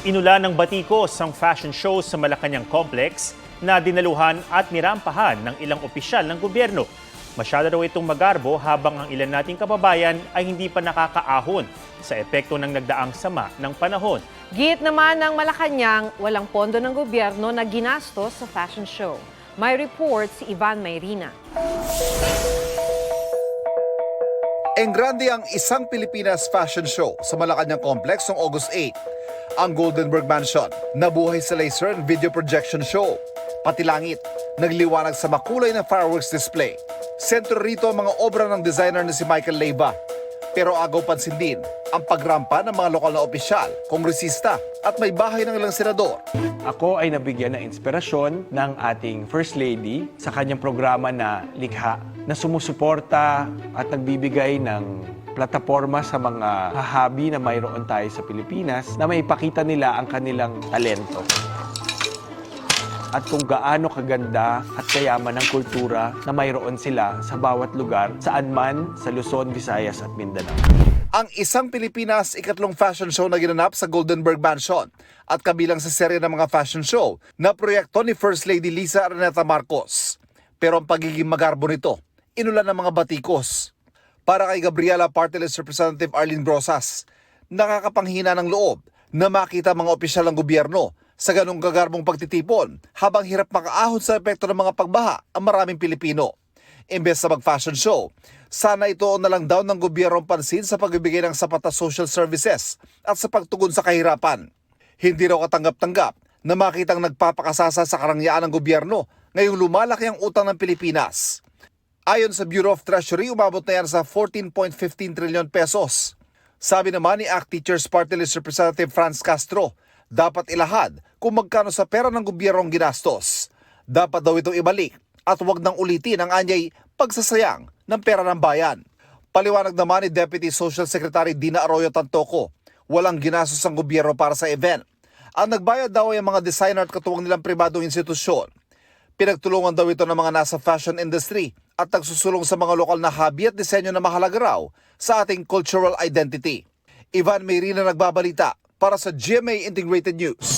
Inulan ng batikos ang fashion show sa Malacanang Complex na dinaluhan at nirampahan ng ilang opisyal ng gobyerno. Masyado raw itong magarbo habang ang ilan nating kababayan ay hindi pa nakakaahon sa epekto ng nagdaang sama ng panahon. Git naman ng Malacanang, walang pondo ng gobyerno na ginastos sa fashion show. May report si Ivan Mayrina. Enggrande ang isang Pilipinas fashion show sa Malacanang Complex noong August 8. Ang Goldenberg Mansion, nabuhay sa laser and video projection show. Pati langit, nagliwanag sa makulay na fireworks display. Sentro rito ang mga obra ng designer na si Michael Leyva. Pero agaw pansin din ang pagrampa ng mga lokal na opisyal, kongresista at may bahay ng ilang senador. Ako ay nabigyan ng inspirasyon ng ating First Lady sa kanyang programa na Likha na sumusuporta at nagbibigay ng plataforma sa mga hahabi na mayroon tayo sa Pilipinas na maipakita nila ang kanilang talento at kung gaano kaganda at kayaman ng kultura na mayroon sila sa bawat lugar saan man sa Luzon, Visayas at Mindanao. ang isang Pilipinas ikatlong fashion show na ginanap sa Goldenberg Mansion at kabilang sa serye ng mga fashion show na proyekto ni First Lady Lisa Araneta Marcos. Pero ang pagiging magarbo nito, inulan ng mga batikos. Para kay Gabriela Parteles Representative Arlene Brosas, nakakapanghina ng loob na makita mga opisyal ng gobyerno sa ganong gagarbong pagtitipon habang hirap makaahon sa epekto ng mga pagbaha ang maraming Pilipino. Imbes na mag-fashion show, sana ito na lang daw ng gobyerno pansin sa pagbibigay ng sapat na social services at sa pagtugon sa kahirapan. Hindi raw katanggap-tanggap na makitang nagpapakasasa sa karangyaan ng gobyerno ngayong lumalaki ang utang ng Pilipinas. Ayon sa Bureau of Treasury, umabot na yan sa 14.15 trilyon pesos. Sabi naman ni ACT Teachers Party List Representative Franz Castro, dapat ilahad kung magkano sa pera ng gobyerno ang ginastos. Dapat daw itong ibalik at huwag nang ulitin ang anyay pagsasayang ng pera ng bayan. Paliwanag naman ni Deputy Social Secretary Dina Arroyo Tantoco, walang ginastos ang gobyerno para sa event. Ang nagbayad daw ay ang mga designer at katuwang nilang pribadong institusyon. Pinagtulungan daw ito ng mga nasa fashion industry at nagsusulong sa mga lokal na hobby at disenyo na mahalaga raw sa ating cultural identity. Ivan Mayrina nagbabalita para sa GMA Integrated News.